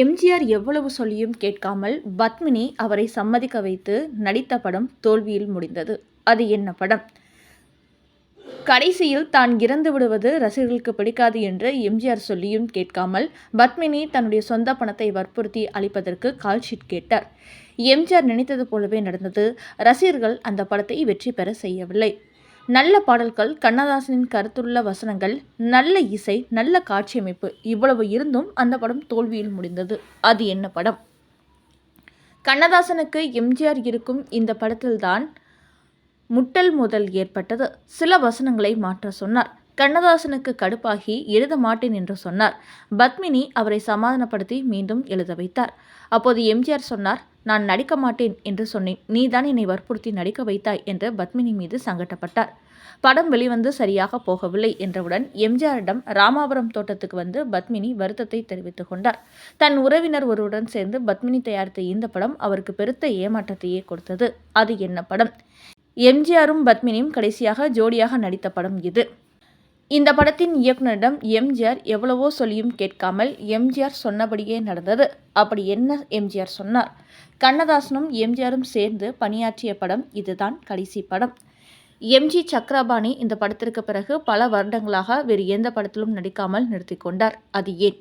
எம்ஜிஆர் எவ்வளவு சொல்லியும் கேட்காமல் பத்மினி அவரை சம்மதிக்க வைத்து நடித்த படம் தோல்வியில் முடிந்தது. அது என்ன படம்? கடைசியில் தான் இறந்து விடுவது ரசிகர்களுக்கு பிடிக்காது என்று எம்ஜிஆர் சொல்லியும் கேட்காமல் பத்மினி தன்னுடைய சொந்த பணத்தை வற்புறுத்தி அளிப்பதற்கு கால்ஷீட் கேட்டார். எம்ஜிஆர் நினைத்தது போலவே நடந்தது. ரசிகர்கள் அந்த படத்தை வெற்றி பெற செய்யவில்லை. நல்ல பாடல்கள் கண்ணதாசனின் கருத்துள்ள வசனங்கள் நல்ல இசை நல்ல காட்சியமைப்பு இவ்வளவு இருந்தும் அந்த படம் தோல்வியில் முடிந்தது. அது என்ன படம்? கண்ணதாசனுக்கு எம்ஜிஆர் இருக்கும் இந்த படத்தில்தான் முட்டல் முதல் ஏற்பட்டது. சில வசனங்களை மாற்ற சொன்னார். கண்ணதாசனுக்கு கடுப்பாகி எழுத மாட்டேன் என்று சொன்னார். பத்மினி அவரை சமாதானப்படுத்தி மீண்டும் எழுத வைத்தார். அப்போது எம்ஜிஆர் சொன்னார் நான் நடிக்க மாட்டேன் என்று சொன்னேன். நீதான் என்னை வற்புறுத்தி நடிக்க வைத்தாய் என்று பத்மினி மீது சங்கட்டப்பட்டார். படம் வெளிவந்து சரியாக போகவில்லை என்றவுடன் எம்ஜிஆரிடம் ராமாபுரம் தோட்டத்துக்கு வந்து பத்மினி வருத்தத்தை தெரிவித்துக் கொண்டார். தன் உறவினர் ஒருவருடன் சேர்ந்து பத்மினி தயாரித்த இந்த படம் அவருக்கு பெருத்த ஏமாற்றத்தையே கொடுத்தது. அது என்ன படம்? எம்ஜிஆரும் பத்மினியும் கடைசியாக ஜோடியாக நடித்த படம் இது. இந்த படத்தின் இயக்குனரிடம் எம்ஜிஆர் எவ்வளவோ சொல்லியும் கேட்காமல் எம்ஜிஆர் சொன்னபடியே நடந்தது. அப்படி என்ன எம்ஜிஆர் சொன்னார்? கண்ணதாசனும் எம்ஜிஆரும் சேர்ந்து பணியாற்றிய படம் இதுதான் கடைசி படம். எம்ஜி சக்ரபாணி இந்த படத்திற்கு பிறகு பல வருடங்களாக வேறு எந்த படத்திலும் நடிக்காமல் நிறுத்தி கொண்டார். அது ஏன்?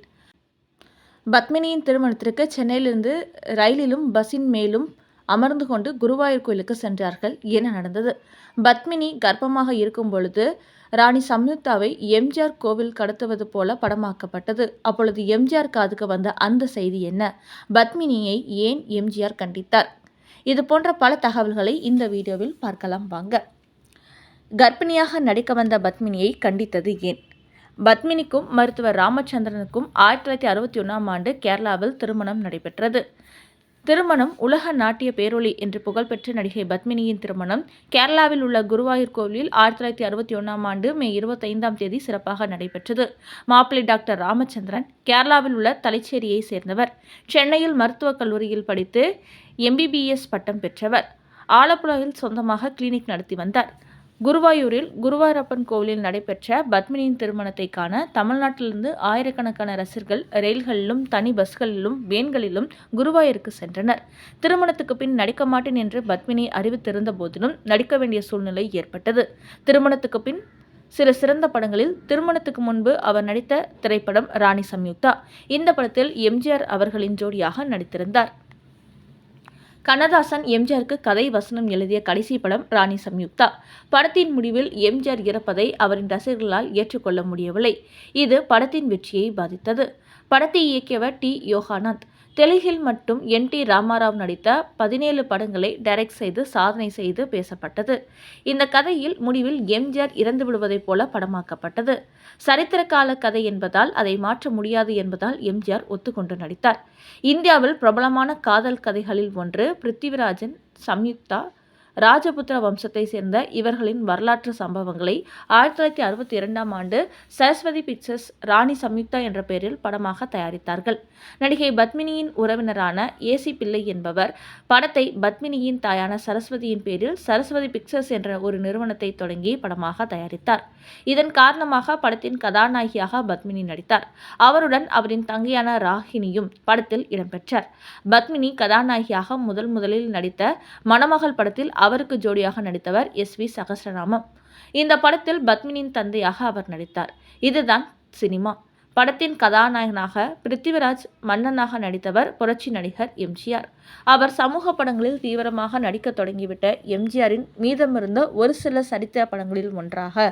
பத்மினியின் திருமணத்திற்கு சென்னையிலிருந்து ரயிலிலும் பஸ்ஸின் மேலும் அமர்ந்து கொண்டு குருவாயூர் கோயிலுக்கு சென்றார்கள் என்ன நடந்தது. பத்மினி கர்ப்பமாக இருக்கும் பொழுது ராணி சம்யுக்தாவை எம்ஜிஆர் கோவில் கடத்துவது போல படமாக்கப்பட்டது. அப்பொழுது எம்ஜிஆர் காதுக்கு வந்த அந்த செய்தி என்ன? பத்மினியை ஏன் எம்ஜிஆர் கண்டித்தார்? இது போன்ற பல தகவல்களை இந்த வீடியோவில் பார்க்கலாம் வாங்க. கர்ப்பிணியாக நடிக்க வந்த பத்மினியை கண்டித்தது ஏன்? பத்மினிக்கும் மருத்துவர் ராமச்சந்திரனுக்கும் ஆயிரத்தி தொள்ளாயிரத்தி அறுபத்தி ஒன்றாம் ஆண்டு கேரளாவில் திருமணம் நடைபெற்றது. திருமணம் உலக நாட்டிய பேரொளி என்று புகழ்பெற்ற நடிகை பத்மினியின் திருமணம் கேரளாவில் உள்ள குருவாயூர் கோவிலில் ஆயிரத்தி தொள்ளாயிரத்தி அறுபத்தி ஒன்றாம் ஆண்டு மே இருபத்தைந்தாம் தேதி சிறப்பாக நடைபெற்றது. மாப்பிள்ளை டாக்டர் ராமச்சந்திரன் கேரளாவில் உள்ள தலைச்சேரியை சேர்ந்தவர். சென்னையில் மருத்துவக் கல்லூரியில் படித்து எம்பிபிஎஸ் பட்டம் பெற்றவர். ஆலப்புழாவில் சொந்தமாக கிளினிக் நடத்தி வந்தார். குருவாயூரில் குருவாயூரப்பன் கோவிலில் நடைபெற்ற பத்மினியின் திருமணத்தை காண தமிழ்நாட்டிலிருந்து ஆயிரக்கணக்கான ரசிகர்கள் ரயில்களிலும் தனி பஸ்களிலும் வேன்களிலும் குருவாயூருக்கு சென்றனர். திருமணத்துக்கு பின் நடிக்க மாட்டேன் என்று பத்மினி அறிவித்திருந்த போதிலும் நடிக்க வேண்டிய சூழ்நிலை ஏற்பட்டது. திருமணத்துக்கு பின் சில சிறந்த படங்களில் திருமணத்துக்கு முன்பு அவர் நடித்த திரைப்படம் ராணி சம்யுக்தா. இந்த படத்தில் எம்ஜிஆர் அவர்களின் ஜோடியாக நடித்திருந்தார். கண்ணதாசன் எம்ஜிஆருக்கு கதை வசனம் எழுதிய கடைசி படம் ராணி சம்யுக்தா. படத்தின் முடிவில் எம்ஜிஆர் இறப்பதை அவரின் ரசிகர்களால் ஏற்றுக்கொள்ள முடியவில்லை. இது படத்தின் வெற்றியை பாதித்தது. படத்தை இயக்கியவர் டி. யோகானந்த் தெலுங்கில் மட்டும் என் டி ராமாராவ் நடித்த பதினேழு படங்களை டைரக்ட் செய்து சாதனை செய்து பேசப்பட்டது. இந்த கதையில் முடிவில் எம்ஜிஆர் இறந்து விடுவதைப் போல படமாக்கப்பட்டது. சரித்திர கால கதை என்பதால் அதை மாற்ற முடியாது என்பதால் எம்ஜிஆர் ஒத்துக்கொண்டு நடித்தார். இந்தியாவில் பிரபலமான காதல் கதைகளில் ஒன்று பிருத்திவிராஜன் சம்யுக்தா ராஜபுத்திர வம்சத்தை சேர்ந்த இவர்களின் வரலாற்று சம்பவங்களை ஆயிரத்தி தொள்ளாயிரத்தி அறுபத்தி இரண்டாம் ஆண்டு சரஸ்வதி பிக்சர்ஸ் ராணி சம்யுக்தா என்ற பெயரில் படமாக தயாரித்தார்கள். நடிகை பத்மினியின் உறவினரான ஏசி பிள்ளை என்பவர் படத்தை பத்மினியின் தாயான சரஸ்வதியின் பேரில் சரஸ்வதி பிக்சர்ஸ் என்ற ஒரு நிறுவனத்தை தொடங்கி படமாக தயாரித்தார். இதன் காரணமாக படத்தின் கதாநாயகியாக பத்மினி நடித்தார். அவருடன் அவரின் தங்கையான ராகினியும் படத்தில் இடம்பெற்றார். பத்மினி கதாநாயகியாக முதல் முதலில் நடித்த மணமகள் படத்தில் அவருக்கு ஜோடியாக நடித்தவர் எஸ் வி சகசிரராமம் இந்த படத்தில் பத்மினியின் தந்தையாக அவர் நடித்தார். இதுதான் சினிமா. படத்தின் கதாநாயகனாக பிருத்திவிராஜ் மன்னனாக நடித்தவர் புரட்சி நடிகர் எம்ஜிஆர் அவர் சமூக படங்களில் தீவிரமாக நடிக்க தொடங்கிவிட்ட எம்ஜிஆரின் மீதமிருந்த ஒரு சில சரித்திர படங்களில் ஒன்றாக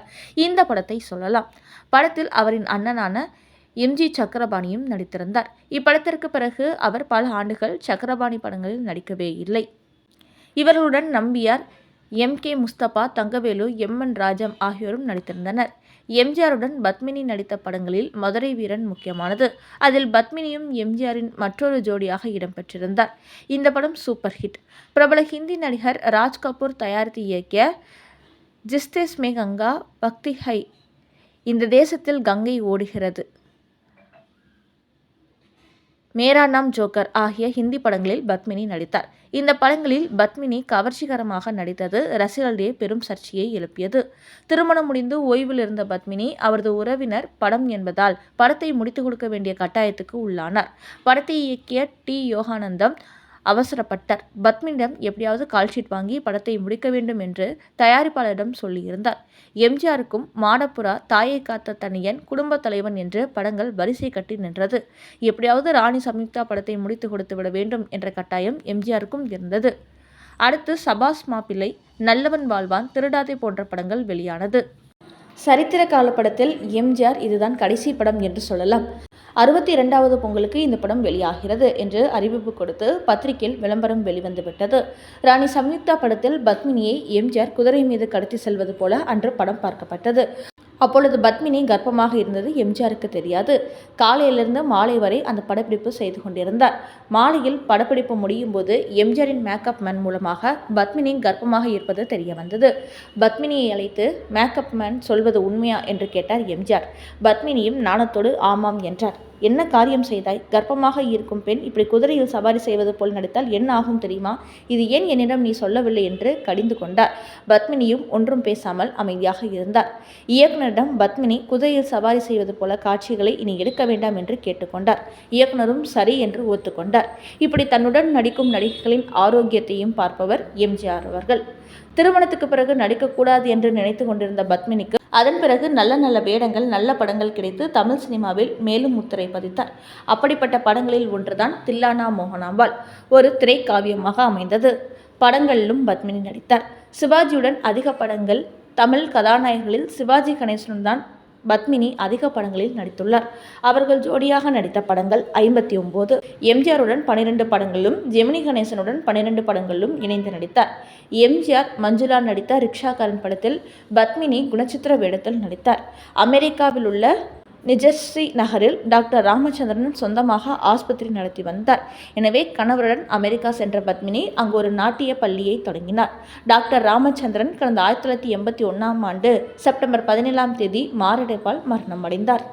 இந்த படத்தை சொல்லலாம். படத்தில் அவரின் அண்ணனான எம்ஜி சக்கரபாணியும் நடித்திருந்தார். இப்படத்திற்கு பிறகு அவர் பல ஆண்டுகள் சக்கரபாணி படங்களில் நடிக்கவே இல்லை. இவர்களுடன் Nambiar M. K. Mustafa Thangavelu M. N. Rajam ஆகியோரும் நடித்திருந்தனர். எம்ஜிஆருடன் பத்மினி நடித்த படங்களில் மதுரை வீரன் முக்கியமானது. அதில் பத்மினியும் எம்ஜிஆரின் மற்றொரு ஜோடியாக இடம்பெற்றிருந்தார் இந்த படம் சூப்பர் ஹிட். பிரபல ஹிந்தி நடிகர் ராஜ் கபூர் தயாரித்து இயக்கிய ஜிஸ்தேஸ் மே கங்கா பக்தி ஹை. இந்த தேசத்தில் கங்கை ஓடுகிறது. மேரா நாம் ஜோக்கர் ஆகிய ஹிந்தி படங்களில் பத்மினி நடித்தார். இந்த படங்களில் பத்மினி கவர்ச்சிகரமாக நடித்தது ரசிகர்களிடையே பெரும் சர்ச்சையை எழுப்பியது. திருமணம் முடிந்து ஓய்வில் இருந்த பத்மினி அவரது உறவினர் படம் என்பதால் படத்தை முடித்துக் கொடுக்க வேண்டிய கட்டாயத்துக்கு உள்ளானார். படத்தை இயக்கிய டி. யோகானந்தம் அவசரப்பட்டார். பத்மினிடம் எப்படியாவது கால்ஷீட் வாங்கி படத்தை முடிக்க வேண்டும் என்று தயாரிப்பாளரிடம் சொல்லியிருந்தார். எம்ஜிஆருக்கும் மாடப்புறா தாயை காத்த தனியன் குடும்ப தலைவன் என்று படங்கள் வரிசை கட்டி நின்றது. எப்படியாவது ராணி சம்யுக்தா படத்தை முடித்து கொடுத்து விட வேண்டும் என்ற கட்டாயம் எம்ஜிஆருக்கும் இருந்தது. அடுத்து சபாஸ் மாப்பிள்ளை நல்லவன் வாழ்வான் திருடாதே போன்ற படங்கள் வெளியானது. சரித்திர கால படத்தில் எம்ஜிஆர் இதுதான் கடைசி படம் என்று சொல்லலாம். அறுபத்தி இரண்டாவது பொங்கலுக்கு இந்த படம் வெளியாகிறது என்று அறிவிப்பு கொடுத்து பத்திரிகையில் விளம்பரம் வெளிவந்து விட்டது ராணி சம்யுக்தா படத்தில் பத்மினியை எம்ஜிஆர் குதிரை மீது கடத்தி செல்வது போல அன்று படம் பார்க்கப்பட்டது. அப்பொழுது பத்மினி கர்ப்பமாக இருந்தது எம்ஜிஆருக்கு தெரியாது. காலையிலிருந்து மாலை வரை அந்த படப்பிடிப்பு செய்து கொண்டிருந்தார். மாலையில் படப்பிடிப்பு முடியும் போது எம்ஜிஆரின் மேக்கப் மேன் மூலமாக பத்மினி கர்ப்பமாக இருப்பது தெரிய வந்தது பத்மினியை அழைத்து மேக்கப் மேன் சொல்வது உண்மையா? என்று கேட்டார் எம்ஜிஆர். பத்மினியும் நாணத்தோடு ஆமாம் என்றார். என்ன காரியம் செய்தாய்? கர்ப்பமாக இருக்கும் பெண் இப்படி குதிரையில் சவாரி செய்வது போல் நடித்தால் என்ன ஆகும் தெரியுமா? இது ஏன் என்னிடம் நீ சொல்லவில்லை என்று கடிந்து கொண்டார். பத்மினியும் ஒன்றும் பேசாமல் அமைதியாக இருந்தார். இயக்குனரிடம் பத்மினி குதிரையில் சவாரி செய்வது போல காட்சிகளை இனி எடுக்க வேண்டாம் என்று கேட்டுக்கொண்டார். இயக்குனரும் சரி என்று ஒத்துக்கொண்டார். இப்படி தன்னுடன் நடிக்கும் நடிகைகளின் ஆரோக்கியத்தையும் பார்ப்பவர் எம்ஜிஆர் அவர்கள். திருமணத்துக்கு பிறகு நடிக்கக்கூடாது என்று நினைத்து கொண்டிருந்த பத்மினிக்கு அதன் பிறகு நல்ல நல்ல வேடங்கள் நல்ல படங்கள் கிடைத்து தமிழ் சினிமாவில் மேலும் முத்திரை பதித்தார். அப்படிப்பட்ட படங்களில் ஒன்றுதான் தில்லானா மோகனாம்பாள். ஒரு திரைக்காவியமாக அமைந்தது. படங்களிலும் பத்மினி நடித்தார். சிவாஜியுடன் அதிக படங்கள் தமிழ் கதாநாயகர்களில் சிவாஜி கணேசனும் தான் பத்மினி அதிக படங்களில் நடித்துள்ளார். அவர்கள் ஜோடியாக நடித்த படங்கள் ஐம்பத்தி ஒன்பது எம்ஜிஆருடன் பனிரெண்டு படங்களிலும் ஜெமினி கணேசனுடன் பன்னிரண்டு படங்களிலும் இணைந்து நடித்தார். எம்ஜிஆர் மஞ்சுளா நடித்த ரிக்ஷாக்காரன் படத்தில் பத்மினி குணச்சித்திர வேடத்தில் நடித்தார். அமெரிக்காவில் உள்ள நிஜஸ்ரீ நகரில் டாக்டர் ராமச்சந்திரன் சொந்தமாக ஆஸ்பத்திரி நடத்தி வந்தார். எனவே கணவருடன் அமெரிக்கா சென்ற பத்மினி அங்கு ஒரு நாட்டிய பள்ளியை தொடங்கினார். டாக்டர் ராமச்சந்திரன் கடந்த ஆயிரத்தி தொள்ளாயிரத்தி எண்பத்தி ஒன்றாம் ஆண்டு செப்டம்பர் பதினேழாம் தேதி மாரடைப்பால் மரணம் அடைந்தார்